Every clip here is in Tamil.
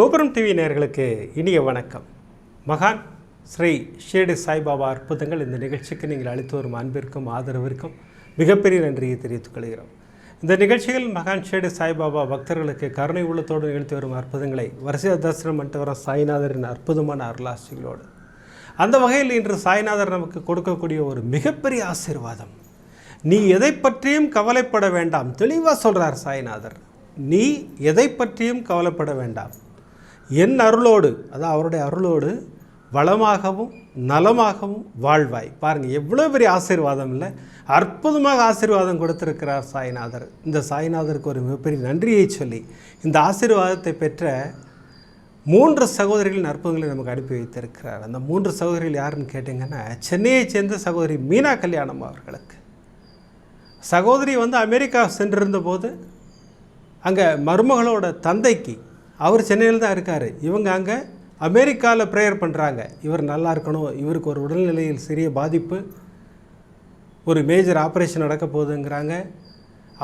கோபுரம் டிவி நேர்களுக்கு இனிய வணக்கம். மகான் ஸ்ரீ ஷேடு சாய்பாபா அற்புதங்கள் இந்த நிகழ்ச்சிக்கு நீங்கள் அளித்து வரும் அன்பிற்கும் ஆதரவிற்கும் மிகப்பெரிய நன்றியை தெரிவித்துக் கொள்கிறோம். இந்த நிகழ்ச்சியில் மகான் ஷேடு சாய்பாபா பக்தர்களுக்கு கருணை உள்ளத்தோடு நிகழ்த்தி வரும் அற்புதங்களை வரிசை தரிசனம் பண்ணிட்டு வர சாய்நாதரின் அற்புதமான அருளாசிகளோடு. அந்த வகையில் இன்று சாய்நாதர் நமக்கு கொடுக்கக்கூடிய ஒரு மிகப்பெரிய ஆசீர்வாதம். நீ எதை பற்றியும் கவலைப்பட வேண்டாம். தெளிவாக சொல்கிறார் சாய்நாதர். நீ எதை பற்றியும் கவலைப்பட வேண்டாம். என் அருளோடு அதான் அவருடைய அருளோடு வளமாகவும் நலமாகவும் வாழ்வாய். பாருங்கள் எவ்வளோ பெரிய ஆசீர்வாதம் இல்லை. அற்புதமாக ஆசீர்வாதம் கொடுத்திருக்கிறார் சாய்நாதர். இந்த சாய்நாதருக்கு ஒரு மிகப்பெரிய நன்றியை சொல்லி இந்த ஆசீர்வாதத்தை பெற்ற மூன்று சகோதரிகளின் அற்புதங்களை நமக்கு அனுப்பி வைத்திருக்கிறார். அந்த மூன்று சகோதரிகள் யாருன்னு கேட்டிங்கன்னா சென்னையைச் சேர்ந்த சகோதரி மீனா கல்யாணம் அவர்களுக்கு. சகோதரி வந்து அமெரிக்கா சென்றிருந்த போது அங்கே மருமகளோட தந்தைக்கு அவர் சென்னையில் தான் இருக்கார். இவங்க அங்கே அமெரிக்காவில் ப்ரேயர் பண்ணுறாங்க இவர் நல்லா இருக்கணும். இவருக்கு ஒரு உடல்நிலையில் சிறிய பாதிப்பு ஒரு மேஜர் ஆப்ரேஷன் நடக்க போகுதுங்கிறாங்க.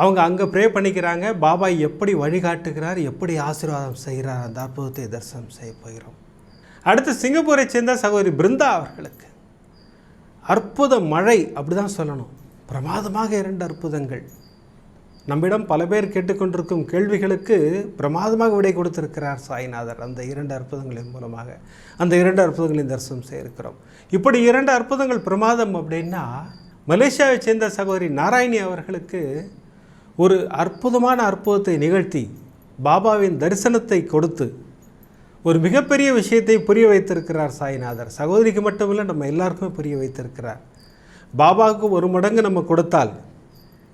அவங்க அங்கே ப்ரே பண்ணிக்கிறாங்க. பாபா எப்படி வழிகாட்டுகிறார்? எப்படி ஆசீர்வாதம் செய்கிறார்? அந்த அற்புதத்தை தரிசனம் செய்ய போகிறோம். அடுத்து சிங்கப்பூரை சேர்ந்த சகோதரி பிருந்தா அவர்களுக்கு. அற்புத மழை அப்படி தான் சொல்லணும். பிரமாதமாக இரண்டு அற்புதங்கள். நம்மிடம் பல பேர் கேட்டுக்கொண்டிருக்கும் கேள்விகளுக்கு பிரமாதமாக விடை கொடுத்திருக்கிறார் சாய்நாதர் அந்த இரண்டு அற்புதங்களின் மூலமாக. அந்த இரண்டு அற்புதங்களின் தரிசனம் செய்திருக்கிறோம். இப்படி இரண்டு அற்புதங்கள் பிரமாதம் அப்படின்னா மலேசியாவை சேர்ந்த சகோதரி நாராயணி அவர்களுக்கு ஒரு அற்புதமான அற்புதத்தை நிகழ்த்தி பாபாவின் தரிசனத்தை கொடுத்து ஒரு மிகப்பெரிய விஷயத்தை புரிய வைத்திருக்கிறார் சாய்நாதர். சகோதரிக்கு மட்டுமில்லை நம்ம எல்லாருக்குமே புரிய வைத்திருக்கிறார். பாபாவுக்கு ஒரு மடங்கு நம்ம கொடுத்தால்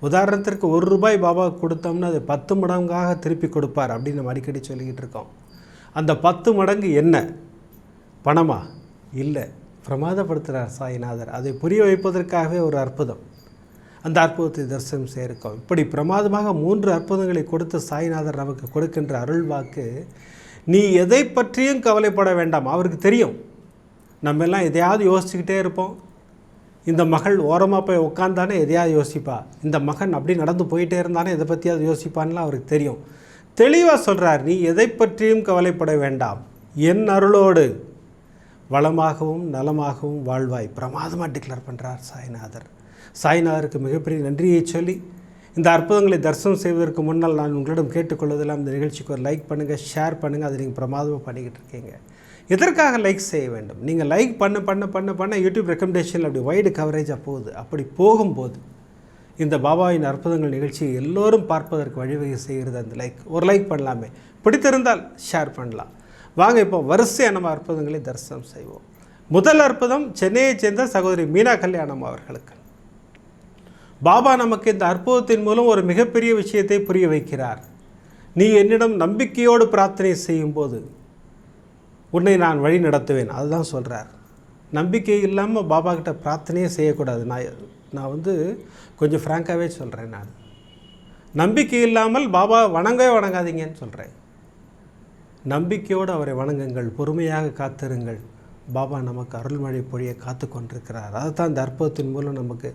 உதாரணத்திற்கு ஒரு ரூபாய் பாபாவுக்கு கொடுத்தோம்னா அது பத்து மடங்காக திருப்பி கொடுப்பார் அப்படின்னு நம்ம அடிக்கடி சொல்லிக்கிட்டு இருக்கோம். அந்த பத்து மடங்கு என்ன? பணமா? இல்லை. பிரமாதப்படுத்துகிறார் சாய்நாதர். அதை புரிய வைப்பதற்காகவே ஒரு அற்புதம். அந்த அற்புதத்தை தரிசனம் செய்திருக்கோம் இப்படி பிரமாதமாக மூன்று அற்புதங்களை கொடுத்த சாய்நாதர் நமக்கு கொடுக்கின்ற அருள் வாக்கு நீ எதை பற்றியும் கவலைப்பட வேண்டாம். அவருக்கு தெரியும். நம்ம எல்லாம் எதையாவது யோசிச்சுக்கிட்டே இருப்போம். இந்த மகள் ஓரமாக போய் உட்காந்தானே எதையாவது யோசிப்பா. இந்த மகன் அப்படி நடந்து போயிட்டே இருந்தானே எதை பற்றியாவது யோசிப்பான்லாம் அவருக்கு தெரியும். தெளிவாக சொல்கிறார் நீ எதை பற்றியும் கவலைப்பட வேண்டாம். என் அருளோடு வளமாகவும் நலமாகவும் வாழ்வாய். பிரமாதமாக டிக்ளேர் பண்ணுறார் சாய்நாதர். சாய்நாதருக்கு மிகப்பெரிய நன்றியை சொல்லி இந்த அற்புதங்களை தரிசனம் செய்வதற்கு முன்னால் நான் உங்களிடம் கேட்டுக்கொள்வதெல்லாம் இந்த நிகழ்ச்சிக்கு ஒரு லைக் பண்ணுங்கள் ஷேர் பண்ணுங்கள் அதை நீங்கள் பிரமாதமாக பண்ணிக்கிட்டு இருக்கீங்க. எதற்காக லைக் செய்ய வேண்டும்? நீங்கள் லைக் பண்ண பண்ண பண்ண பண்ண யூடியூப் ரெக்கமெண்டேஷனில் அப்படி வைடு கவரேஜாக போகுது. அப்படி போகும்போது இந்த பாபாவின் அற்புதங்கள் நிகழ்ச்சியை எல்லோரும் பார்ப்பதற்கு வழிவகை செய்கிறது அந்த லைக் ஒரு லைக் பண்ணலாமே. பிடித்திருந்தால் ஷேர் பண்ணலாம். வாங்க இப்போ வரிசையாக நம்ம அற்புதங்களை தரிசனம் செய்வோம். முதல் அற்புதம் சென்னையைச் சேர்ந்த சகோதரி மீனா கல்யாணம் அவர்களுக்கு. பாபா நமக்கு இந்த அற்புதத்தின் மூலம் ஒரு மிகப்பெரிய விஷயத்தை புரிய வைக்கிறார். நீ என்னிடம் நம்பிக்கையோடு பிரார்த்தனை செய்யும்போது உன்னை நான் வழி நடத்துவேன். அதுதான் சொல்கிறார் நம்பிக்கை இல்லாமல் பாபா கிட்ட பிரார்த்தனையே செய்யக்கூடாது. நான் நான் வந்து கொஞ்சம் ஃப்ராங்காகவே சொல்கிறேன் நான். நம்பிக்கை இல்லாமல் பாபா வணங்கவே வணங்காதீங்கன்னு சொல்கிறேன் நம்பிக்கையோடு அவரை வணங்குங்கள். பொறுமையாக காத்திருங்கள். பாபா நமக்கு அருள்மழை பொழிய காத்து கொண்டிருக்கிறார். அதைத்தான் இந்த அற்புதத்தின் மூலம் நமக்கு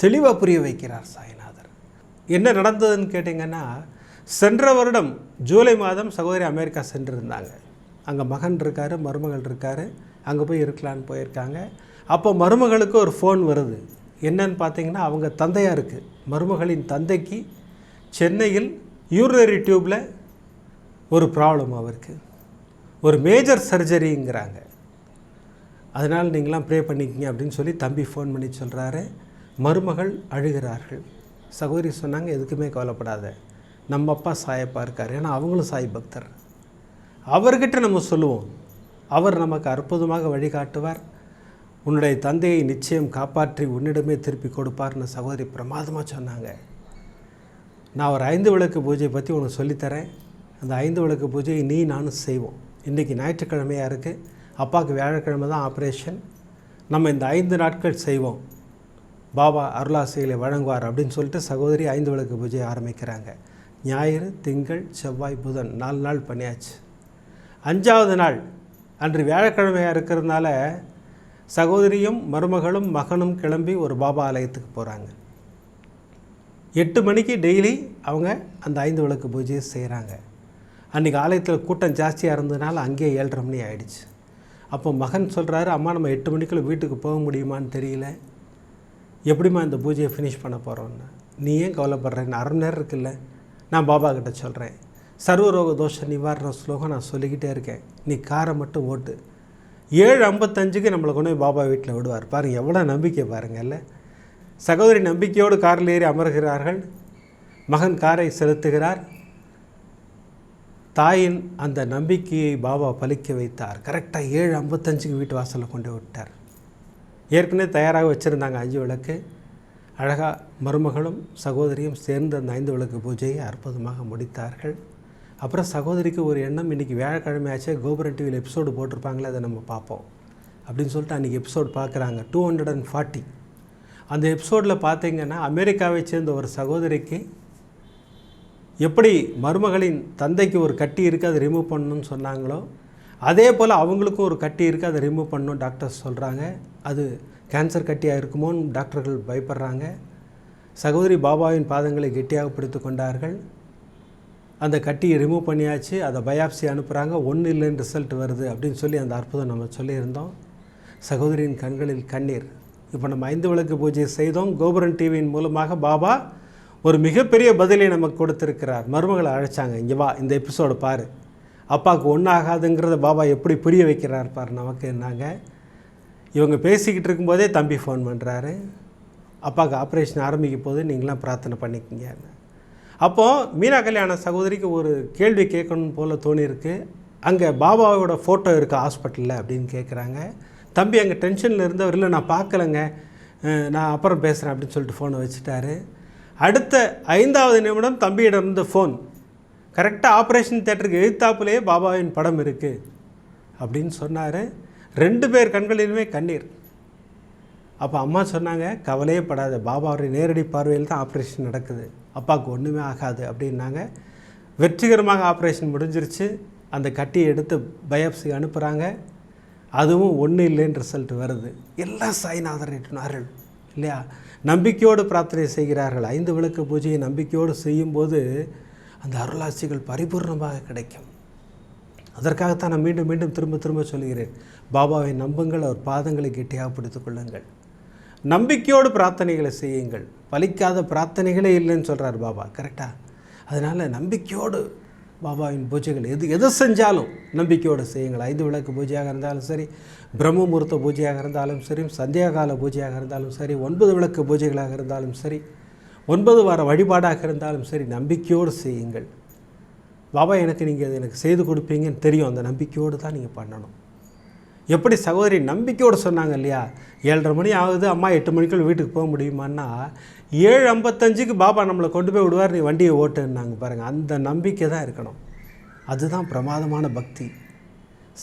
தெளிவாக புரிய வைக்கிறார் சாய்நாதர். என்ன நடந்ததுன்னு கேட்டிங்கன்னா சென்ற வருடம் ஜூலை மாதம் சகோதரி அமெரிக்கா சென்றிருந்தாங்க. அங்கே மகன் இருக்கார் மருமகள் இருக்கார். அங்கே போய் இருக்கலான்னு போயிருக்காங்க. அப்போ மருமகளுக்கு ஒரு ஃபோன் வருது. என்னன்னு பார்த்தீங்கன்னா அவங்க தந்தையாக இருக்குது மருமகளின் தந்தைக்கு சென்னையில் யூரினரி டியூப்பில் ஒரு ப்ராப்ளம் அவருக்கு. ஒரு மேஜர் சர்ஜரிங்கிறாங்க அதனால் நீங்களாம் ப்ரே பண்ணிக்கிங்க அப்படின்னு சொல்லி தம்பி ஃபோன் பண்ணி சொல்கிறாரு மருமகள் அழுகிறார்கள். சகோதரி சொன்னாங்க எதுக்குமே கவலைப்படாத. நம்ம அப்பா சாயப்பா இருக்கார். ஏன்னா அவங்களும் சாய் பக்தர். அவர்கிட்ட நம்ம சொல்லுவோம். அவர் நமக்கு அற்புதமாக வழிகாட்டுவார். உன்னுடைய தந்தையை நிச்சயம் காப்பாற்றி உன்னிடமே திருப்பி கொடுப்பார்னு சகோதரி பிரமாதமாக சொன்னாங்க. நான் ஒரு ஐந்து விளக்கு பூஜை பற்றி உனக்கு சொல்லித்தரேன். அந்த ஐந்து விளக்கு பூஜையை நீ நானும் செய்வோம். இன்றைக்கி ஞாயிற்றுக்கிழமையாக இருக்குது அப்பாவுக்கு வியாழக்கிழமை தான் ஆப்ரேஷன். நம்ம இந்த ஐந்து நாட்கள் செய்வோம். பாபா அருளாசைகளை வழங்குவார் அப்படின்னு சொல்லிட்டு சகோதரி ஐந்து விளக்கு பூஜையை ஆரம்பிக்கிறாங்க. ஞாயிறு திங்கள் செவ்வாய் புதன் நாலு நாள் பண்ணியாச்சு. அஞ்சாவது நாள் அன்று வியாழக்கிழமையாக இருக்கிறதுனால சகோதரியும் மருமகளும் மகனும் கிளம்பி ஒரு பாபா ஆலயத்துக்கு போகிறாங்க எட்டு மணிக்கு டெய்லி அவங்க அந்த ஐந்து விளக்கு பூஜையை செய்கிறாங்க அன்றைக்கி ஆலயத்தில் கூட்டம் ஜாஸ்தியாக இருந்ததுனால அங்கேயே ஏழரை மணி ஆயிடுச்சு. அப்போ மகன் சொல்கிறாரு அம்மா நம்ம எட்டு மணிக்குள்ளே வீட்டுக்கு போக முடியுமான்னு தெரியல. எப்படிம்மா இந்த பூஜையை ஃபினிஷ் பண்ண போகிறோன்னு நீ ஏன் கவலைப்படுறேன்னு அரை மணி நேரம் இருக்குல்ல. நான் பாபா கிட்ட சொல்கிறேன் சர்வரோக தோஷ நிவாரண ஸ்லோகம் நான் சொல்லிக்கிட்டே இருக்கேன். நீ காரை மட்டும் ஓட்டு. ஏழு ஐம்பத்தஞ்சுக்கு நம்மளை கொண்டு போய் பாபா வீட்டில் விடுவார். பாருங்கள் எவ்வளோ நம்பிக்கை பாருங்கள்ல சகோதரி நம்பிக்கையோடு காரில் ஏறி அமர்கிறார்கள். மகன் காரை செலுத்துகிறார். தாயின் அந்த நம்பிக்கையை பாபா பலிக்க வைத்தார். கரெக்டாக ஏழு ஐம்பத்தஞ்சுக்கு வீட்டு வாசலில் கொண்டு விட்டார். ஏற்கனவே தயாராக வச்சுருந்தாங்க அஞ்சு விளக்கு. அழகாக மருமகளும் சகோதரியும் சேர்ந்து அந்த ஐந்து விளக்கு பூஜையை அற்புதமாக முடித்தார்கள். அப்புறம் சகோதரிக்கு ஒரு எண்ணம் இன்றைக்கி வியாழக்கிழமை ஆச்சே கோபுரம் டிவியில் எபிசோடு போட்டிருப்பாங்களே அதை நம்ம பார்ப்போம். அப்படின்னு சொல்லிட்டு அன்றைக்கி எபிசோடு பார்க்குறாங்க. டூ ஹண்ட்ரட் அண்ட் ஃபார்ட்டி அந்த எபிசோடில் பார்த்தீங்கன்னா அமெரிக்காவை சேர்ந்த ஒரு சகோதரிக்கு எப்படி மருமகளின் தந்தைக்கு ஒரு கட்டி இருக்குது அதை ரிமூவ் பண்ணணும்னு சொன்னாங்களோ அதே போல் அவங்களுக்கும் ஒரு கட்டி இருக்குது அதை ரிமூவ் பண்ணணும் டாக்டர்ஸ் சொல்கிறாங்க அது கேன்சர் கட்டியாக இருக்குமோன்னு டாக்டர்கள் பயப்படுறாங்க. சகோதரி பாபாவின் பாதங்களை கெட்டியாக பிடித்து கொண்டார்கள். அந்த கட்டியை ரிமூவ் பண்ணியாச்சு அதை பயாப்சி அனுப்புகிறாங்க ஒன்றும் இல்லைன்னு ரிசல்ட் வருது அப்படின்னு சொல்லி அந்த அற்புதம் நம்ம சொல்லியிருந்தோம். சகோதரியின் கண்களில் கண்ணீர். இப்போ நம்ம ஐந்து விளக்கு பூஜை செய்தோம். கோபுரன் டிவியின் மூலமாக பாபா ஒரு மிகப்பெரிய பதிலை நமக்கு கொடுத்துருக்கிறார். மருமகளை அழைச்சாங்க. இங்கே வா இந்த எபிசோடு பார். அப்பாவுக்கு ஒன்றாகாதுங்கிறத பாபா எப்படி புரிய வைக்கிறார் பார் நமக்கு என்னாங்க? இவங்க பேசிக்கிட்டு இருக்கும்போதே தம்பி ஃபோன் பண்ணுறாரு அப்பாவுக்கு ஆப்ரேஷன் ஆரம்பிக்கும் போது நீங்களாம் பிரார்த்தனை பண்ணிக்கிங்க. அப்போது மீனா கல்யாண சகோதரிக்கு ஒரு கேள்வி கேட்கணும் போல் தோணியிருக்கு. அங்கே பாபாவோட ஃபோட்டோ இருக்குது ஹாஸ்பிட்டலில் அப்படின்னு கேட்குறாங்க தம்பி அங்கே டென்ஷனில் இருந்தவர் இல்லை நான் பார்க்கலங்க. நான் அப்புறம் பேசுகிறேன் அப்படின்னு சொல்லிட்டு ஃபோனை வச்சுட்டாரு. அடுத்த ஐந்தாவது நிமிடம் தம்பியிடம் இருந்த ஃபோன் கரெக்டாக ஆப்ரேஷன் தேட்டருக்கு எழுத்தாப்புலேயே பாபாவின் படம் இருக்குது அப்படின்னு சொன்னார். ரெண்டு பேர் கண்களிலுமே கண்ணீர். அப்போ அம்மா சொன்னாங்க கவலையே படாத பாபாவுடைய நேரடி பார்வையில் தான் ஆப்ரேஷன் நடக்குது. அப்பாவுக்கு ஒன்றுமே ஆகாது அப்படின்னாங்க. வெற்றிகரமாக ஆப்ரேஷன் முடிஞ்சிருச்சு. அந்த கட்டியை எடுத்து பயாப்சி அனுப்புகிறாங்க அதுவும் ஒன்றும் இல்லைன்னு ரிசல்ட் வருது. எல்லாம் சாய்நாதர் அருள் இல்லையா? நம்பிக்கையோடு பிரார்த்தனை செய்கிறார்கள். ஐந்து விளக்கு பூஜையை நம்பிக்கையோடு செய்யும்போது அந்த அருளாட்சிகள் பரிபூர்ணமாக கிடைக்கும். அதற்காகத்தான் நான் மீண்டும் மீண்டும் திரும்ப திரும்ப சொல்கிறேன் பாபாவை நம்புங்கள் அவர் பாதங்களை கெட்டியாக பிடித்துக் கொள்ளுங்கள். நம்பிக்கையோடு பிரார்த்தனைகளை செய்யுங்கள். பலிக்காத பிரார்த்தனைகளே இல்லைன்னு சொல்கிறார் பாபா. கரெக்டாக அதனால் நம்பிக்கையோடு பாபாவின் பூஜைகள் எது எது செஞ்சாலும் நம்பிக்கையோடு செய்யுங்கள். ஐந்து விளக்கு பூஜையாக இருந்தாலும் சரி பிரம்ம முகூர்த்த பூஜையாக இருந்தாலும் சரி சந்தியாகால பூஜையாக இருந்தாலும் சரி ஒன்பது விளக்கு பூஜைகளாக இருந்தாலும் சரி ஒன்பது வார வழிபாடாக இருந்தாலும் சரி நம்பிக்கையோடு செய்யுங்கள். பாபா எனக்கு நீங்கள் அது எனக்கு செய்து கொடுப்பீங்கன்னு தெரியும். அந்த நம்பிக்கையோடு தான் நீங்கள் பண்ணணும். எப்படி சகோதரி நம்பிக்கையோடு சொன்னாங்க இல்லையா? ஏழரை மணி ஆகுது அம்மா எட்டு மணிக்குள்ள வீட்டுக்கு போக முடியுமான்னா ஏழு ஐம்பத்தஞ்சுக்கு பாபா நம்மளை கொண்டு போய் விடுவார் நீ வண்டியை ஓட்டுன்னாங்க பாருங்கள் அந்த நம்பிக்கை தான் இருக்கணும். அதுதான் பிரமாதமான பக்தி.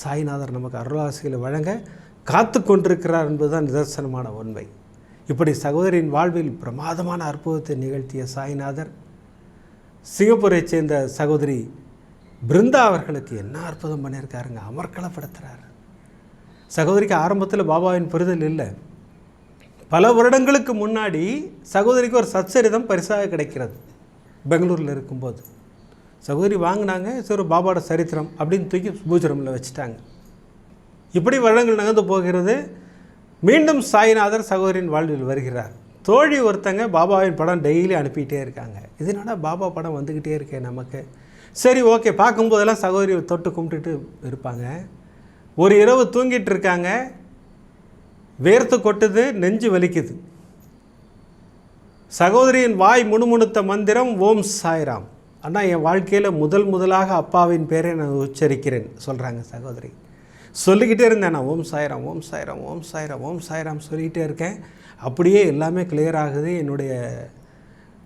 சாய்நாதர் நமக்கு அருளாசிகளை வழங்க காத்து கொண்டிருக்கிறார் என்பதுதான் நிதர்சனமான உண்மை. இப்படி சகோதரியின் வாழ்வில் பிரமாதமான அற்புதத்தை நிகழ்த்திய சாய்நாதர் சிங்கப்பூரை சேர்ந்த சகோதரி பிருந்தா அவர்களுக்கு என்ன அற்புதம் பண்ணியிருக்காருங்க. அமர்க்களப்படுத்துகிறார் சகோதரிக்கு ஆரம்பத்தில் பாபாவின் புரிதல் இல்லை. பல வருடங்களுக்கு முன்னாடி சகோதரிக்கு ஒரு சச்சரிதம் பரிசாக கிடைக்கிறது. பெங்களூரில் இருக்கும்போது. சகோதரி வாங்கினாங்க சரி பாபாவோட சரித்திரம் அப்படின்னு தூக்கி பூஜரமில் வச்சுட்டாங்க. இப்படி வருடங்கள் நகர்ந்து போகிறது. மீண்டும் சாய்நாதர் சகோதரின் வாழ்வில் வருகிறார். தோழி ஒருத்தங்க பாபாவின் படம் டெய்லி அனுப்பிக்கிட்டே இருக்காங்க. இதனால பாபா படம் வந்துக்கிட்டே இருக்கேன் நமக்கு. சரி ஓகே பார்க்கும்போதெல்லாம் சகோதரி தொட்டு கும்பிட்டுட்டு இருப்பாங்க. ஒரு இரவு தூங்கிட்டு இருக்காங்க வேர்த்து கொட்டுது நெஞ்சு வலிக்குது. சகோதரியின் வாய் முணுமுணுத்த மந்திரம் ஓம் சாய்ராம். அண்ணா என் வாழ்க்கையில் முதல் முதலாக அப்பாவின் பேரை நான் உச்சரிக்கிறேன் சொல்கிறாங்க சகோதரி. சொல்லிக்கிட்டே இருந்தேன் நான் ஓம் சாய்ராம் ஓம் சாய்ராம் ஓம் சாய்ராம் ஓம் சாய்ராம் சொல்லிக்கிட்டே இருக்கேன். அப்படியே எல்லாமே கிளியர் ஆகுது என்னுடைய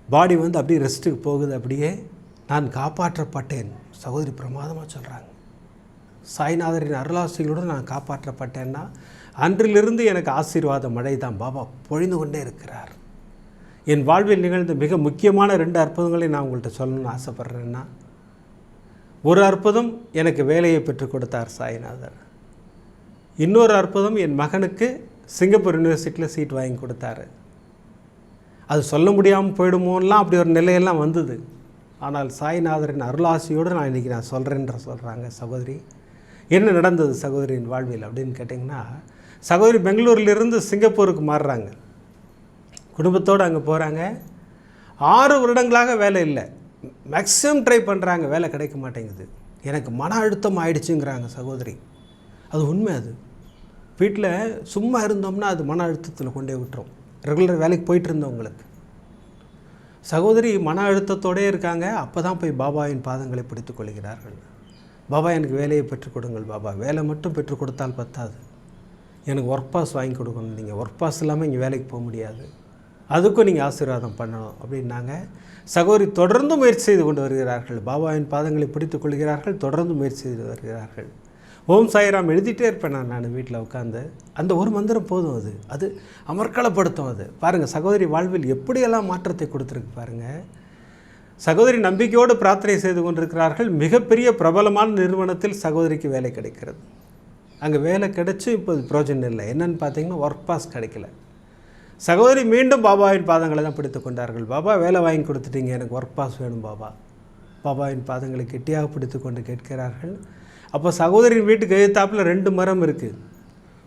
பாடி வந்து அப்படியே ரெஸ்ட்டுக்கு போகுது அப்படியே நான் காப்பாற்றப்பட்டேன் சகோதரி பிரமாதமாக சொல்கிறாங்க சாய்நாதரின் அருளாசிகளுடன் நான் காப்பாற்றப்பட்டேன்னா அன்றிலிருந்து எனக்கு ஆசீர்வாத மழை தான் பாபா பொழிந்து கொண்டே இருக்கிறார். என் வாழ்வில் நிகழ்ந்த மிக முக்கியமான ரெண்டு அற்புதங்களை நான் உங்கள்கிட்ட சொல்லணும்னு ஆசைப்பட்றேன்னா ஒரு அற்புதம் எனக்கு வேலையை பெற்றுக் கொடுத்தார் சாய்நாதர். இன்னொரு அற்புதம் என் மகனுக்கு சிங்கப்பூர் யூனிவர்சிட்டியில் சீட் வாங்கி கொடுத்தாரு. அது சொல்ல முடியாமல் போயிடுமோலாம் அப்படி ஒரு நிலையெல்லாம் வந்தது. ஆனால் சாய்நாதரின் அருளாசியோடு நான் இன்றைக்கி நான் சொல்கிறேன்ற சொல்கிறாங்க சகோதரி. என்ன நடந்தது சகோதரியின் வாழ்வில் அப்படின்னு கேட்டிங்கன்னா சகோதரி பெங்களூரிலிருந்து சிங்கப்பூருக்கு மாறுறாங்க. குடும்பத்தோடு அங்கே போகிறாங்க. ஆறு வருடங்களாக வேலை இல்லை. மேக்ஸிமம் ட்ரை பண்ணுறாங்க. வேலை கிடைக்க மாட்டேங்குது. எனக்கு மன அழுத்தம் ஆயிடுச்சுங்கிறாங்க சகோதரி. அது உண்மை அது. வீட்டில் சும்மா இருந்தோம்னா அது மன அழுத்தத்தில் கொண்டே விட்டுரும். ரெகுலர் வேலைக்கு போயிட்டு இருந்தவங்களுக்கு சகோதரி மன அழுத்தத்தோடே இருக்காங்க. அப்போ தான் போய் பாபாவின் பாதங்களை பிடித்துக் கொள்கிறார்கள். பாபா எனக்கு வேலையை பெற்றுக் கொடுங்கள் பாபா. வேலை மட்டும் பெற்றுக் கொடுத்தால் பத்தாது. எனக்கு ஒர்க் பாஸ் வாங்கி கொடுக்கணும். நீங்கள் ஒர்க் பாஸ் இல்லாமல் இங்கே வேலைக்கு போக முடியாது. அதுக்கும் நீங்கள் ஆசீர்வாதம் பண்ணணும் அப்படின்னாங்க சகோதரி தொடர்ந்து முயற்சி செய்து கொண்டு வருகிறார்கள். பாபாவின் பாதங்களை பிடித்துக் கொள்கிறார்கள். தொடர்ந்து முயற்சி செய்து வருகிறார்கள். ஓம் சாய்ராம் எழுதிட்டே இருப்பேன் நான். நான் வீட்டில் உட்காந்து அந்த ஒரு மந்திரம் போதும் அது. அது அமர்க்களப்படுத்தும் அது. பாருங்கள் சகோதரி வாழ்வில் எப்படியெல்லாம் மாற்றத்தை கொடுத்துருக்கு பாருங்கள் சகோதரி நம்பிக்கையோடு பிரார்த்தனை செய்து கொண்டிருக்கிறார்கள். மிகப்பெரிய பிரபலமான நிறுவனத்தில் சகோதரிக்கு வேலை கிடைக்கிறது. அங்கே வேலை கிடைச்சி இப்போ பிரோஜனம் இல்லை. என்னன்னு பார்த்தீங்கன்னா ஒர்க் பாஸ் கிடைக்கல. சகோதரி மீண்டும் பாபாவின் பாதங்களை தான் பிடித்து கொண்டார்கள். பாபா வேலை வாங்கி கொடுத்துட்டீங்க. எனக்கு ஒர்க் பாஸ் வேணும் பாபா. பாபாவின் பாதங்களை கெட்டியாக பிடித்து கொண்டு கேட்கிறார்கள். அப்போ சகோதரியின் வீட்டுக்கு எழுத்தாப்பில் ரெண்டு மரம் இருக்குது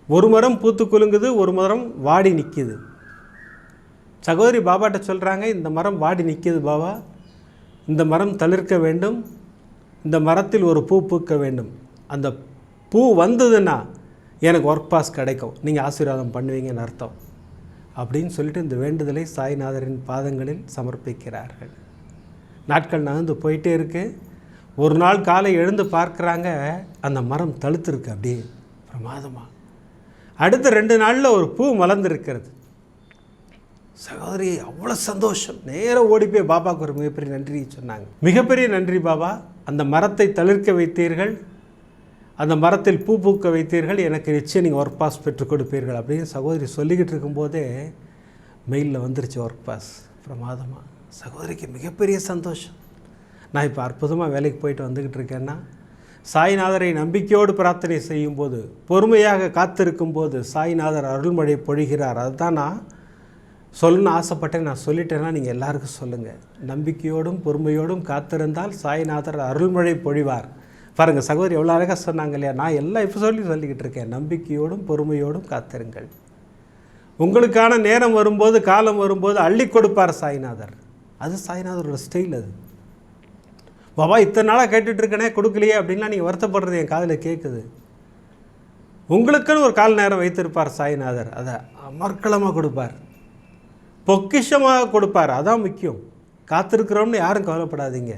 ஒரு மரம் பூத்து குலுங்குது ஒரு மரம் வாடி நிற்கிது சகோதரி பாபாட்ட சொல்கிறாங்க இந்த மரம் வாடி நிற்கிது பாபா. இந்த மரம் தளிர்க்க வேண்டும். இந்த மரத்தில் ஒரு பூ பூக்க வேண்டும். அந்த பூ வந்ததுன்னா எனக்கு ஒர்க் பாஸ் கிடைக்கும். நீங்கள் ஆசீர்வாதம் பண்ணுவீங்கன்னு அர்த்தம். அப்படின்னு சொல்லிட்டு இந்த வேண்டுதலை சாய்நாதரின் பாதங்களில் சமர்ப்பிக்கிறார்கள். நாட்கள் நகர்ந்து போயிட்டே இருக்கு. ஒரு நாள் காலை எழுந்து பார்க்குறாங்க அந்த மரம் தழுத்துருக்கு அப்படியே பிரமாதமாக அடுத்த ரெண்டு நாளில் ஒரு பூ மலர்ந்துருக்கிறது. சகோதரி அவ்வளோ சந்தோஷம். நேராக ஓடி போய் பாபாவுக்கு ஒரு மிகப்பெரிய நன்றி சொன்னாங்க. மிகப்பெரிய நன்றி பாபா. அந்த மரத்தை தளிர்க்க வைத்தீர்கள். அந்த மரத்தில் பூ பூக்க வைத்தீர்கள். எனக்கு நிச்சயம் நீங்கள் ஒர்க் பாஸ் பெற்றுக் கொடுப்பீர்கள் அப்படின்னு சகோதரி சொல்லிக்கிட்டு இருக்கும்போதே மெயிலில் வந்துருச்சு ஒர்க் பாஸ் பிரமாதமாக சகோதரிக்கு மிகப்பெரிய சந்தோஷம். நான் இப்போ அற்புதமாக வேலைக்கு போயிட்டு வந்துக்கிட்டு இருக்கேன்னா சாய்நாதரை நம்பிக்கையோடு பிரார்த்தனை செய்யும்போது பொறுமையாக காத்திருக்கும் போது சாய்நாதர் அருள்மழை பொழிகிறார். அதுதான்? நான் சொல்லணும்னு ஆசைப்பட்டேன் நான் சொல்லிட்டேன்னா நீங்கள் எல்லாருக்கும் சொல்லுங்கள் நம்பிக்கையோடும் பொறுமையோடும் காத்திருந்தால் சாய்நாதர் அருள்மழை பொழிவார். பாருங்கள் சகோதரி எவ்வளோ அழகாக சொன்னாங்க இல்லையா? நான் எல்லா எபிசோட்லையும் சொல்லிக்கிட்டு இருக்கேன். நம்பிக்கையோடும் பொறுமையோடும் காத்திருங்கள். உங்களுக்கான நேரம் வரும்போது காலம் வரும்போது அள்ளி கொடுப்பார் சாய்நாதர். அது சாய்நாதரோட ஸ்டைல் அது. பாபா இத்தனை நாளாக கேட்டுட்டு கொடுக்கலையே அப்படின்லாம் நீங்கள் வருத்தப்படுறது என் காதில் கேட்குது உங்களுக்குன்னு ஒரு கால நேரம் வைத்திருப்பார் சாய்நாதர். அதை அமர்க்களமாக கொடுப்பார். பொக்கிஷமாக கொடுப்பார். அதான் முக்கியம். காத்திருக்கிறோம்னு யாரும் கவலைப்படாதீங்க.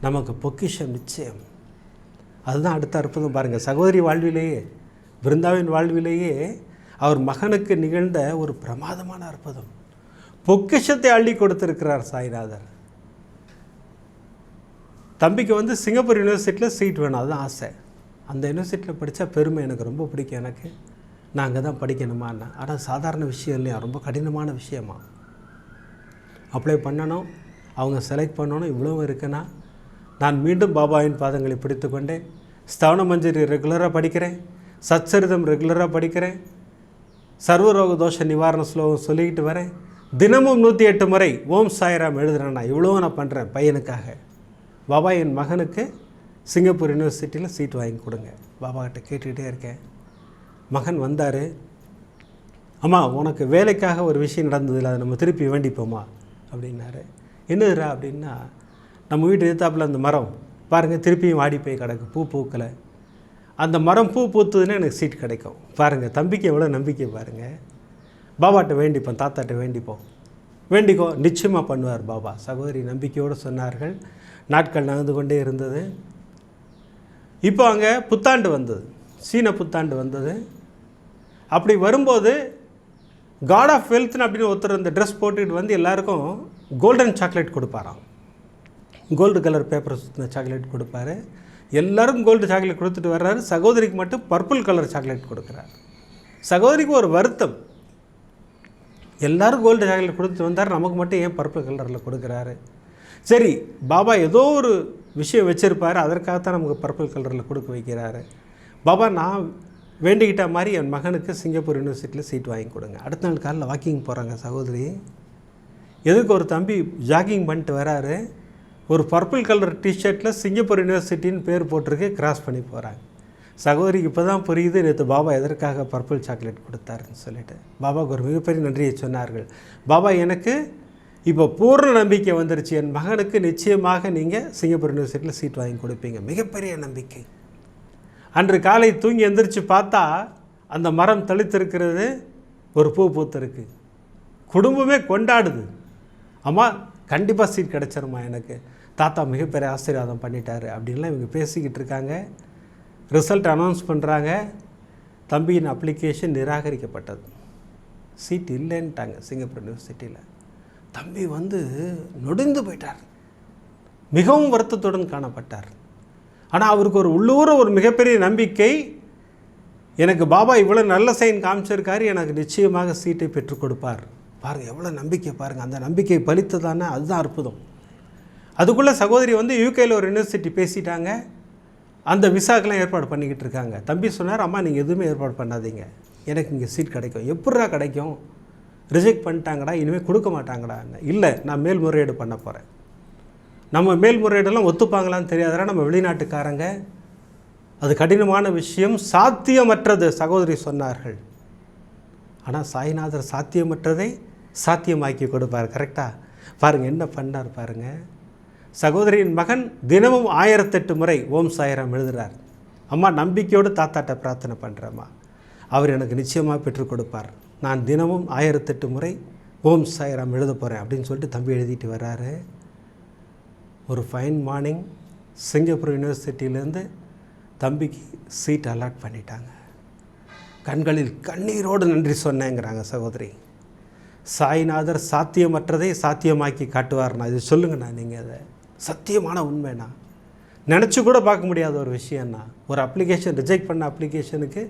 நமக்கு பொக்கிஷம் நிச்சயம். அதுதான் அடுத்த அற்புதம் பாருங்கள் சகோதரி வாழ்விலேயே பிருந்தாவின் வாழ்விலேயே அவர் மகனுக்கு நிகழ்ந்த ஒரு பிரமாதமான அற்புதம். பொக்கிஷத்தை அள்ளி கொடுத்திருக்கிறார் சாய்நாதர். தம்பிக்கு வந்து சிங்கப்பூர் யூனிவர்சிட்டியில் சீட் வேணும். அதுதான் ஆசை. அந்த யூனிவர்சிட்டியில் படித்தா பெருமை எனக்கு ரொம்ப பிடிக்கும் எனக்கு. நான் அங்கே தான் படிக்கணுமான்னு ஆனால் சாதாரண விஷயம் இல்லையா? ரொம்ப கடினமான விஷயமா? அப்ளை பண்ணணும் அவங்க செலக்ட் பண்ணணும் இவ்வளவும் இருக்குன்னா நான் மீண்டும் பாபாவின் பாதங்களை பிடித்து கொண்டேன். ஸ்தவன மஞ்சரி ரெகுலராக படிக்கிறேன். சச்சரிதம் ரெகுலராக படிக்கிறேன். சர்வரோக தோஷ நிவாரண ஸ்லோகம் சொல்லிக்கிட்டு வரேன். தினமும் நூற்றி எட்டு முறை ஓம் சாய்ராம் எழுதுறேன் இவ்வளோ நான் பண்ணுறேன் பையனுக்காக. பாபா என் மகனுக்கு சிங்கப்பூர் யூனிவர்சிட்டியில் சீட் வாங்கி கொடுங்க. பாபா கிட்ட கேட்டுக்கிட்டே இருக்கேன். மகன் வந்தார். அம்மா உனக்கு வேலைக்காக ஒரு விஷயம் நடந்ததில்லை அதை நம்ம திருப்பி வேண்டிப்போமா? அப்படின்னாரு. என்னதுரா அப்படின்னா நம்ம வீட்டு எதிர்த்தாப்பில் அந்த மரம் பாருங்கள் திருப்பியும் வாடி போய் கிடக்கு பூ பூக்கலை. அந்த மரம் பூ பூத்துதுன்னா எனக்கு சீட் கிடைக்கும். பாருங்கள் தம்பிக்கு எவ்வளோ நம்பிக்கை பாருங்கள் பாபாட்ட வேண்டிப்போம் தாத்தாட்ட வேண்டிப்போம். வேண்டிக்கோ நிச்சயமாக பண்ணுவார் பாபா. சகோதரி நம்பிக்கையோடு சொன்னார்கள். நாட்கள் நகர்ந்து கொண்டே இருந்தது. இப்போ அங்கே புத்தாண்டு வந்தது. சீன புத்தாண்டு வந்தது. அப்படி வரும்போது காட் ஆஃப் வெல்த்னு அப்படின்னு ஒருத்தர் இந்த ட்ரெஸ் போட்டுக்கிட்டு வந்து எல்லாருக்கும் கோல்டன் சாக்லேட் கொடுப்பாராம். கோல்டு கலர் பேப்பர் சுற்றின சாக்லேட் கொடுப்பாரு. எல்லாரும் கோல்டு சாக்லேட் கொடுத்துட்டு வர்றாரு. சகோதரிக்கு மட்டும் பர்பிள் கலர் சாக்லேட் கொடுக்குறாரு. சகோதரிக்கு ஒரு வருத்தம். எல்லாரும் கோல்டு சாக்லேட் கொடுத்துட்டு வந்தார். நமக்கு மட்டும் ஏன் பர்பிள் கலரில் கொடுக்குறாரு? சரி பாபா ஏதோ ஒரு விஷயம் வச்சுருப்பார். அதற்காகத்தான் நமக்கு பர்பிள் கலரில் கொடுக்க வைக்கிறாரு. பாபா நான் வேண்டிக்கிட்ட மாதிரி என் மகனுக்கு சிங்கப்பூர் யூனிவர்சிட்டியில் சீட் வாங்கி கொடுங்க. அடுத்த நாள் காலையில் வாக்கிங் போகிறாங்க சகோதரி. எதுக்கு ஒரு தம்பி ஜாகிங் பண்ணிட்டு வராரு? ஒரு பர்பிள் கலர் டிஷர்ட்டில் சிங்கப்பூர் யூனிவர்சிட்டின்னு பேர் போட்டிருக்கு கிராஸ் பண்ணி போகிறாங்க சகோதரிக்கு இப்போ தான் புரியுது நேற்று பாபா எதற்காக பர்பிள் சாக்லேட் கொடுத்தாருன்னு சொல்லிட்டு. பாபாவுக்கு ஒரு மிகப்பெரிய நன்றியை சொன்னார்கள். பாபா எனக்கு இப்போ பூர்ண நம்பிக்கை வந்துருச்சு. என் மகனுக்கு நிச்சயமாக நீங்கள் சிங்கப்பூர் யூனிவர்சிட்டியில் சீட் வாங்கி கொடுப்பீங்க. மிகப்பெரிய நம்பிக்கை. அன்று காலை தூங்கி எந்திரிச்சு பார்த்தா அந்த மரம் தெளித்திருக்கிறது ஒரு பூ பூத்திருக்கு. குடும்பமே கொண்டாடுது. அம்மா கண்டிப்பாக சீட் கிடச்சிருமா எனக்கு. தாத்தா மிகப்பெரிய ஆசீர்வாதம் பண்ணிட்டாரு அப்படின்லாம் இவங்க பேசிக்கிட்டு இருக்காங்க. ரிசல்ட் அனௌன்ஸ் பண்ணுறாங்க தம்பியின் அப்ளிகேஷன் நிராகரிக்கப்பட்டது. சீட் இல்லைன்ட்டாங்க சிங்கப்பூர் யூனிவர்சிட்டியில். தம்பி வந்து நொடிந்து போயிட்டார். மிகவும் வருத்தத்துடன் காணப்பட்டார். ஆனால் அவருக்கு ஒரு உள்ளூர ஒரு மிகப்பெரிய நம்பிக்கை எனக்கு பாபா இவ்வளோ நல்ல சைன் காமிச்சிருக்காரு எனக்கு நிச்சயமாக சீட்டை பெற்றுக் கொடுப்பார். பாருங்கள் எவ்வளோ நம்பிக்கை பாருங்கள் அந்த நம்பிக்கை பலித்ததானே? அதுதான் அற்புதம். அதுக்குள்ளே சகோதரி வந்து யூகேயில் ஒரு யூனிவர்சிட்டி பேசிட்டாங்க. அந்த விசாக்கெலாம் ஏற்பாடு பண்ணிக்கிட்டு இருக்காங்க. தம்பி சொன்னார் அம்மா நீங்கள் எதுவுமே ஏற்பாடு பண்ணாதீங்க. எனக்கு இங்கே சீட் கிடைக்கும். எப்பட்றா கிடைக்கும்? ரிஜெக்ட் பண்ணிட்டாங்கடா இனிமேல் கொடுக்க மாட்டாங்கடா. இல்லை நான் மேல்முறையீடு பண்ண போகிறேன் நம்ம மேல்முறையீடெல்லாம் ஒத்துப்பாங்களான்னு தெரியாதரா நம்ம வெளிநாட்டுக்காரங்க. அது கடினமான விஷயம் சாத்தியமற்றது சகோதரி சொன்னார்கள். ஆனால் சாய்நாதர் சாத்தியமற்றதை சாத்தியமாக்கி கொடுப்பார் கரெக்டாக பாருங்கள் என்ன பண்ணார் பாருங்கள் சகோதரியின் மகன் தினமும் ஆயிரத்தெட்டு முறை ஓம் சாயிரம் எழுதுகிறார் அம்மா நம்பிக்கையோடு தாத்தாட்ட பிரார்த்தனை பண்ணுறேம்மா அவர் எனக்கு நிச்சயமாக பெற்றுக் கொடுப்பார். நான் தினமும் ஆயிரத்தெட்டு முறை ஓம் சாயிரம் எழுத போகிறேன் அப்படின்னு சொல்லிட்டு தம்பி எழுதிட்டு வர்றாரு. ஒரு ஃபைன் மார்னிங் சிங்கப்பூர் யூனிவர்சிட்டியிலேருந்து தம்பிக்கு சீட் அலாட் பண்ணிட்டாங்க. கண்களில் கண்ணீரோடு நன்றி சொன்னேங்கிறாங்க சகோதரி. சாய்நாதர் சாத்தியமற்றதை சாத்தியமாக்கி காட்டுவார்ண்ணா. இது சொல்லுங்கண்ணா நீங்கள் அதை சத்தியமான உண்மைண்ணா. நினச்சி கூட பார்க்க முடியாத ஒரு விஷயம்ண்ணா. ஒரு அப்ளிகேஷன் ரிஜெக்ட் பண்ண அப்ளிகேஷனுக்கு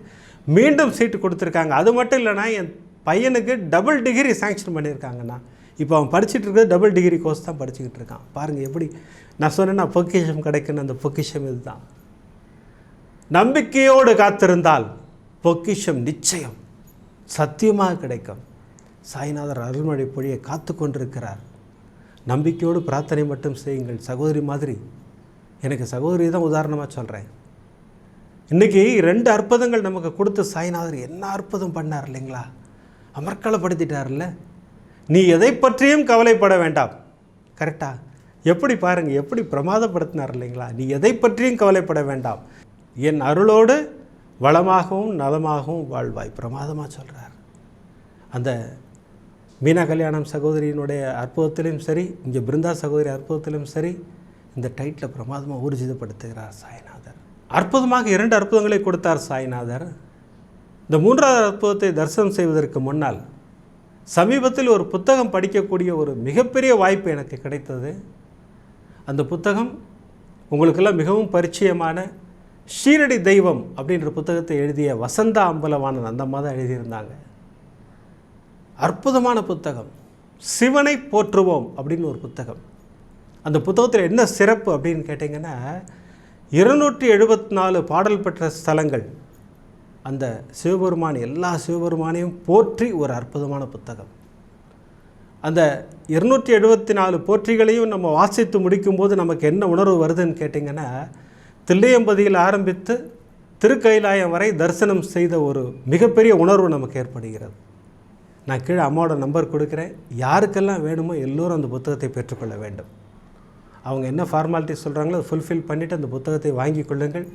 மீண்டும் சீட்டு கொடுத்துருக்காங்க. அது மட்டும் இல்லைனா என் பையனுக்கு டபுள் டிகிரி சேங்ஷன் பண்ணியிருக்காங்கண்ணா. இப்போ அவன் படிச்சுட்டு இருக்கிறது டபுள் டிகிரி கோர்ஸ் தான் படிச்சுக்கிட்டு இருக்கான் பாருங்கள் எப்படி நான் சொன்னேன்னா பொக்கிஷம் கிடைக்குன்னு அந்த பொக்கிஷம் இதுதான். நம்பிக்கையோடு காத்திருந்தால் பொக்கிஷம் நிச்சயம் சத்தியமாக கிடைக்கும். சாய்நாதர் அருள்மொழி பொழியை காத்து கொண்டிருக்கிறார். நம்பிக்கையோடு பிரார்த்தனை மட்டும் செய்யுங்கள். சகோதரி மாதிரி எனக்கு சகோதரி தான் உதாரணமாக சொல்கிறேன் இன்றைக்கி ரெண்டு அற்புதங்கள் நமக்கு கொடுத்த சாய்நாதர் என்ன அற்புதம் பண்ணார் இல்லைங்களா? அமர்க்களப்படுத்திட்டார்ல நீ எதை பற்றியும் கவலைப்பட வேண்டாம். கரெக்டா எப்படி பாருங்கள் எப்படி பிரமாதப்படுத்தினார் இல்லைங்களா? நீ எதை பற்றியும் கவலைப்பட வேண்டாம். என் அருளோடு வளமாகவும் நலமாகவும் வாழ்வாய் பிரமாதமாக சொல்கிறார் அந்த மீனா கல்யாணம் சகோதரியினுடைய அற்புதத்திலும் சரி இங்கே பிருந்தா சகோதரி அற்புதத்திலும் சரி இந்த டைட்டில் பிரமாதமாக ஊர்ஜிதப்படுத்துகிறார் சாய்நாதர். அற்புதமாக இரண்டு அற்புதங்களை கொடுத்தார் சாய்நாதர். இந்த மூன்றாவது அற்புதத்தை தரிசனம் செய்வதற்கு முன்னால் சமீபத்தில் ஒரு புத்தகம் படிக்கக்கூடிய ஒரு மிகப்பெரிய வாய்ப்பு எனக்கு கிடைத்தது. அந்த புத்தகம் உங்களுக்கெல்லாம் மிகவும் பரிச்சயமான ஷீரடி தெய்வம் அப்படின்ற புத்தகத்தை எழுதிய வசந்தா அம்பலவாணன் அந்த மாதிரி எழுதியிருந்தாங்க. அற்புதமான புத்தகம். சிவனை போற்றுவோம் அப்படின்னு ஒரு புத்தகம். அந்த புத்தகத்தில் என்ன சிறப்பு அப்படின்னு கேட்டிங்கன்னா இருநூற்றி எழுபத்தி நாலு பாடல் பெற்ற ஸ்தலங்கள். அந்த சிவபெருமான் எல்லா சிவபெருமானையும் போற்றி ஒரு அற்புதமான புத்தகம். அந்த இருநூற்றி எழுபத்தி நாலு போற்றிகளையும் நம்ம வாசித்து முடிக்கும்போது நமக்கு என்ன உணர்வு வருதுன்னு கேட்டிங்கன்னா தில்லையம்பதியில் ஆரம்பித்து திருக்கைலாயம் வரை தரிசனம் செய்த ஒரு மிகப்பெரிய உணர்வு நமக்கு ஏற்படுகிறது. நான் கீழே அம்மாவோட நம்பர் கொடுக்குறேன். யாருக்கெல்லாம் வேணுமோ எல்லோரும் அந்த புத்தகத்தை பெற்றுக்கொள்ள வேண்டும். அவங்க என்ன ஃபார்மாலிட்டி சொல்கிறாங்களோ அதை ஃபுல்ஃபில் பண்ணிவிட்டு அந்த புத்தகத்தை வாங்கி கொள்ளுங்கள்.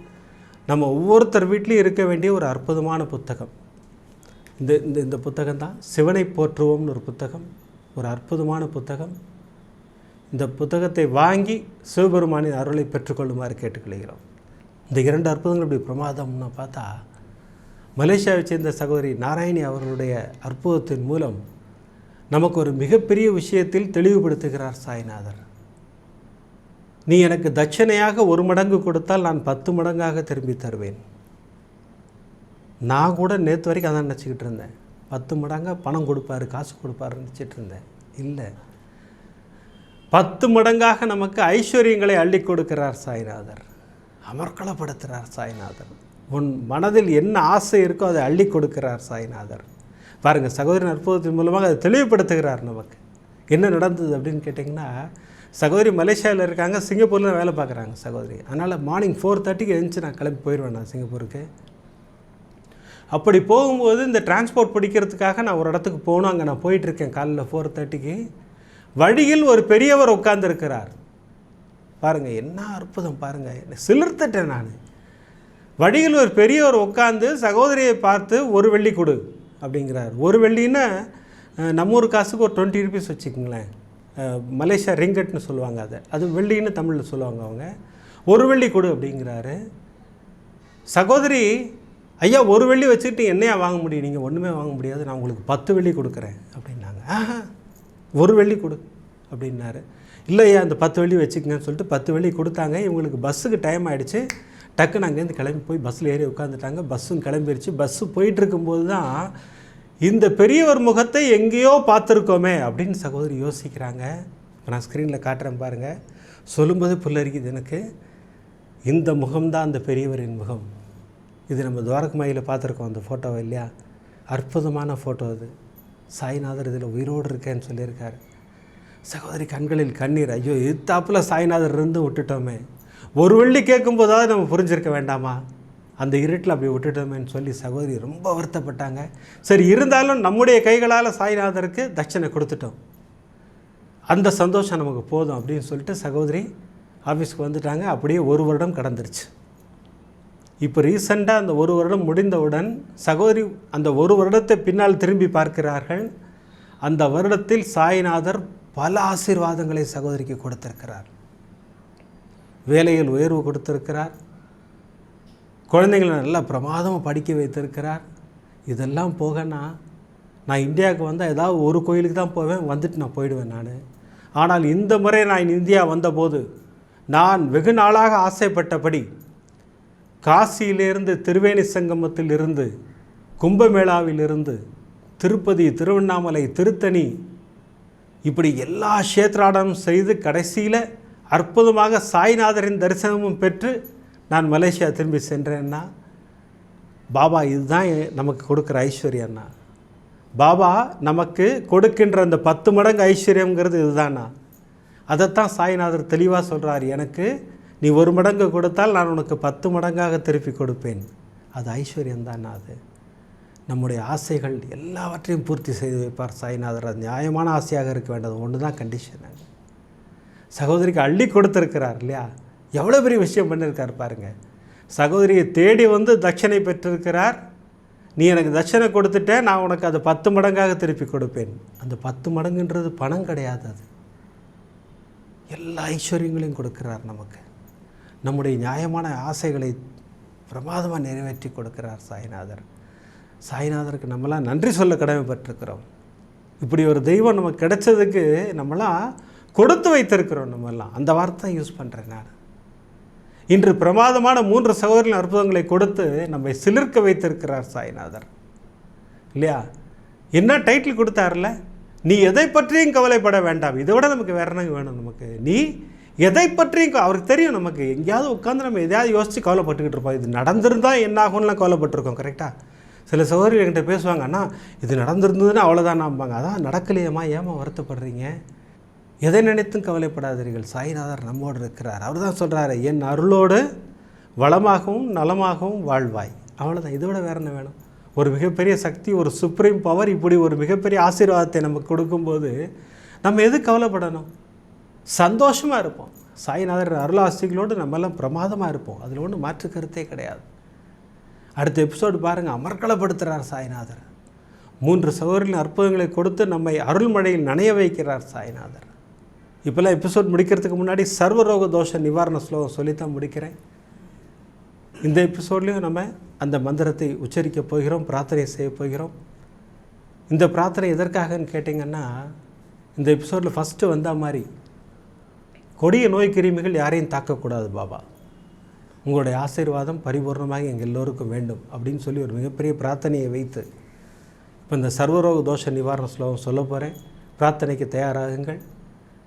நம்ம ஒவ்வொருத்தர் வீட்லேயும் இருக்க வேண்டிய ஒரு அற்புதமான புத்தகம். இந்த இந்த இந்த புத்தகம் தான் சிவனை போற்றுவோம்னு ஒரு புத்தகம். ஒரு அற்புதமான புத்தகம். இந்த புத்தகத்தை வாங்கி சிவபெருமானின் அருளை பெற்றுக்கொள்ளுமாறு கேட்டுக்கொள்கிறோம். இந்த இரண்டு அற்புதங்கள் இப்படி பிரமாதம்னு பார்த்தா மலேசியாவை சேர்ந்த சகோதரி நாராயணி அவர்களுடைய அற்புதத்தின் மூலம் நமக்கு ஒரு மிகப்பெரிய விஷயத்தில் தெளிவுபடுத்துகிறார் சாய்நாதர் நீ எனக்கு தட்சணையாக ஒரு மடங்கு கொடுத்தால் நான் பத்து மடங்காக திரும்பி தருவேன். நான் கூட நேற்று வரைக்கும் அதான் நினச்சிக்கிட்டு இருந்தேன். பத்து மடங்காக பணம் கொடுப்பாரு காசு கொடுப்பாருன்னு நினச்சிட்டு இருந்தேன். இல்லை. பத்து மடங்காக நமக்கு ஐஸ்வர்யங்களை அள்ளி கொடுக்கிறார் சாய்நாதர். அமர்க்களப்படுத்துகிறார் சாய்நாதர். உன் மனதில் என்ன ஆசை இருக்கோ அதை அள்ளி கொடுக்கிறார் சாய்நாதர். பாருங்கள் சகோதரன் அற்புதத்தின் மூலமாக அதை தெளிவுபடுத்துகிறார் நமக்கு. என்ன நடந்தது அப்படின்னு கேட்டிங்கன்னா சகோதரி மலேசியாவில் இருக்காங்க சிங்கப்பூரில் வேலை பார்க்குறாங்க சகோதரி. அதனால் மார்னிங் ஃபோர் தேர்ட்டிக்கு எழுந்துச்சு நான் கிளம்பி போயிடுவேன் நான் சிங்கப்பூருக்கு. அப்படி போகும்போது இந்த டிரான்ஸ்போர்ட் பிடிக்கிறதுக்காக நான் ஒரு இடத்துக்கு போகணும் அங்கே நான் போயிட்டுருக்கேன் காலையில் ஃபோர் தேர்ட்டிக்கு வழியில் ஒரு பெரியவர் உட்கார்ந்துருக்கிறார். பாருங்கள் என்ன அற்புதம் பாருங்கள் சிலிர்த்துட்டேன் நான். வழியில் ஒரு பெரியவர் உட்காந்து சகோதரியை பார்த்து ஒரு வெள்ளி கொடு அப்படிங்கிறார். ஒரு வெள்ளின்னா நம்ம ஒரு காசுக்கு ஒரு டுவெண்ட்டி ருபீஸ் வச்சுக்கோங்களேன். மலேசியா ரிங்கட்னு சொல்லுவாங்க அதை. அது வெள்ளின்னு தமிழில் சொல்லுவாங்க அவங்க. ஒரு வெள்ளி கொடு அப்படிங்கிறாரு. சகோதரி ஐயா ஒரு வெள்ளி வச்சுக்கிட்டு என்னையா வாங்க முடியும்? நீங்கள் ஒன்றுமே வாங்க முடியாது. நான் உங்களுக்கு பத்து வெள்ளி கொடுக்குறேன் அப்படின்னாங்க. ஆஹா ஒரு வெள்ளி கொடு அப்படின்னாரு. இல்லையா அந்த பத்து வெள்ளி வச்சுக்கங்கன்னு சொல்லிட்டு பத்து வெள்ளி கொடுத்தாங்க. இவங்களுக்கு பஸ்ஸுக்கு டைம் ஆகிடுச்சு டக்குன்னு அங்கேருந்து கிளம்பி போய் பஸ்ஸில் ஏறி உட்காந்துட்டாங்க. பஸ்ஸும் கிளம்பிருச்சு. பஸ்ஸு போயிட்டுருக்கும்போது தான் இந்த பெரியவர் முகத்தை எங்கேயோ பார்த்துருக்கோமே அப்படின்னு சகோதரி யோசிக்கிறாங்க. இப்போ நான் ஸ்க்ரீனில் காட்டுறேன் பாருங்கள் சொல்லும்போது புல்லரிக்குது எனக்கு. இந்த முகம்தான் அந்த பெரியவரின் முகம். இது நம்ம துவாரகமாயில் பார்த்துருக்கோம் அந்த ஃபோட்டோவை இல்லையா? அற்புதமான ஃபோட்டோ அது. சாய்நாதர் இதில் உயிரோடு இருக்கேன்னு சொல்லியிருக்காரு. சகோதரி கண்களில் கண்ணீர். ஐயோ இத்தாப்பில் சாய்நாதர் இருந்து விட்டுட்டோமே. ஒரு வெள்ளி கேட்கும்போதாவது நம்ம புரிஞ்சிருக்க வேண்டாமா? அந்த இருட்டில் அப்படி விட்டுட்டோமேன்னு சொல்லி சகோதரி ரொம்ப வருத்தப்பட்டாங்க. சரி இருந்தாலும் நம்முடைய கைகளால் சாய்நாதருக்கு தட்சணை கொடுத்துட்டோம். அந்த சந்தோஷம் நமக்கு போதும் அப்படின்னு சொல்லிட்டு சகோதரி ஆஃபீஸ்க்கு வந்துட்டாங்க. அப்படியே ஒரு வருடம் கடந்துருச்சு. இப்போ ரீசண்டாக அந்த ஒரு வருடம் முடிந்தவுடன் சகோதரி அந்த ஒரு வருடத்தை பின்னால் திரும்பி பார்க்கிறார்கள். அந்த வருடத்தில் சாய்நாதர் பல ஆசீர்வாதங்களை சகோதரிக்கு கொடுத்திருக்கிறார். வேலையில் உயர்வு கொடுத்திருக்கிறார். குழந்தைங்களை நல்லா பிரமாதமாக படிக்க வைத்திருக்கிறார். இதெல்லாம் போகனா நான் இந்தியாவுக்கு வந்தால் ஏதாவது ஒரு கோயிலுக்கு தான் போவேன் வந்துட்டு நான் போயிடுவேன் நான். ஆனால் இந்த முறை நான் இந்தியா வந்தபோது நான் வெகு நாளாக ஆசைப்பட்டபடி காசியிலிருந்து திருவேணி சங்கமத்தில் இருந்து கும்பமேளாவிலிருந்து திருப்பதி திருவண்ணாமலை திருத்தணி இப்படி எல்லா க்ஷேத்ராடனம் செய்து கடைசியில் அற்புதமாக சாய்நாதரின் தரிசனமும் பெற்று நான் மலேசியா திரும்பி சென்றேன்னா பாபா இதுதான் நமக்கு கொடுக்குற ஐஸ்வர்யம்னா. பாபா நமக்கு கொடுக்கின்ற அந்த பத்து மடங்கு ஐஸ்வர்யங்கிறது இதுதானா? அதைத்தான் சாய்நாதர் தெளிவாக சொல்கிறார் எனக்கு நீ ஒரு மடங்கு கொடுத்தால் நான் உனக்கு பத்து மடங்காக திருப்பி கொடுப்பேன். அது ஐஸ்வர்யம் அது? நம்முடைய ஆசைகள் எல்லாவற்றையும் பூர்த்தி செய்து வைப்பார் சாய்நாதர். அது நியாயமான ஆசையாக இருக்க வேண்டியது ஒன்று தான் கண்டிஷன் சகோதரிக்கு அள்ளி கொடுத்துருக்கிறார் இல்லையா? எவ்வளோ பெரிய விஷயம் பண்ணியிருக்கார் பாருங்க. சகோதரியை தேடி வந்து தட்சணை பெற்றிருக்கிறார். நீ எனக்கு தட்சணை கொடுத்துட்ட நான் உனக்கு அது பத்து மடங்காக திருப்பி கொடுப்பேன். அந்த பத்து மடங்குன்றது பணம் கிடையாது அது. எல்லா ஐஸ்வர்யங்களையும் கொடுக்கிறார் நமக்கு. நம்முடைய நியாயமான ஆசைகளை பிரமாதமாக நிறைவேற்றி கொடுக்கிறார் சாய்நாதர். சாய்நாதருக்கு நம்மளாம் நன்றி சொல்ல கடமைப்பட்டிருக்கிறோம். இப்படி ஒரு தெய்வம் நமக்கு கிடைச்சதுக்கு நம்மளாம் கொடுத்து வைத்திருக்கிறோம் நம்மெல்லாம். அந்த வார்த்தை யூஸ் பண்ணுறேன் நான். இன்று பிரமாதமான மூன்று சகோதரின் அற்புதங்களை கொடுத்து நம்மை சிலிர்க்க வைத்திருக்கிறார் சாய்நாதர். இல்லையா? என்ன டைட்டில் கொடுத்தாருல நீ எதை பற்றியும் கவலைப்பட வேண்டாம். இதை விட நமக்கு வேற என்ன வேணும் நமக்கு? நீ எதை பற்றியும் அவருக்கு தெரியும் நமக்கு. எங்கேயாவது உட்காந்து நம்ம எதையாவது யோசித்து கவலைப்பட்டுக்கிட்டு இருப்போம். இது நடந்திருந்தால் என்ன ஆகும்லாம் கவலைப்பட்டிருக்கோம் கரெக்டாக சில சகோதரிகள் என்கிட்ட பேசுவாங்க அண்ணா இது நடந்திருந்ததுன்னா அவ்வளோதான் நம்பாங்க அதான் நடக்கலையேம்மா. ஏமா வருத்தப்படுறீங்க? எதை நினைத்தும் கவலைப்படாதீர்கள். சாய்நாதர் நம்மோடு இருக்கிறார். அவர் தான் சொல்கிறாரு என் அருளோடு வளமாகவும் நலமாகவும் வாழ்வாய். அவ்வளோதான் இதோட வேற என்ன வேணும்? ஒரு மிகப்பெரிய சக்தி ஒரு சுப்ரீம் பவர் இப்படி ஒரு மிகப்பெரிய ஆசீர்வாதத்தை நமக்கு கொடுக்கும்போது நம்ம எது கவலைப்படணும்? சந்தோஷமாக இருப்போம். சாய்நாதர் அருளாசிகளோடு நம்மெல்லாம் பிரமாதமாக இருப்போம். அதில் ஒன்றும் மாற்று கருத்தே கிடையாது. அடுத்த எபிசோடு பாருங்கள் அமர்களப்படுத்துகிறார் சாய்நாதர். மூன்று சகோதரின் அற்புதங்களை கொடுத்து நம்மை அருள்மழையில் நனைய வைக்கிறார் சாய்நாதர். இப்போல்லாம் எபிசோட் முடிக்கிறதுக்கு முன்னாடி சர்வரோக தோஷ நிவாரண ஸ்லோகம் சொல்லித்தான் முடிக்கிறேன். இந்த எபிசோட்லேயும் நம்ம அந்த மந்திரத்தை உச்சரிக்க போகிறோம் பிரார்த்தனை செய்ய போகிறோம். இந்த பிரார்த்தனை எதற்காகன்னு கேட்டிங்கன்னா இந்த எபிசோடில் ஃபஸ்ட்டு வந்த மாதிரி கொடிய நோய் கிருமிகள் யாரையும் தாக்கக்கூடாது பாபா. உங்களுடைய ஆசீர்வாதம் பரிபூர்ணமாக எங்கள் எல்லோருக்கும் வேண்டும் அப்படின்னு சொல்லி ஒரு மிகப்பெரிய பிரார்த்தனையை வைத்து இப்போ இந்த சர்வரோக தோஷ நிவாரண ஸ்லோகம் சொல்ல போகிறேன் பிரார்த்தனைக்கு தயாராகுங்கள்.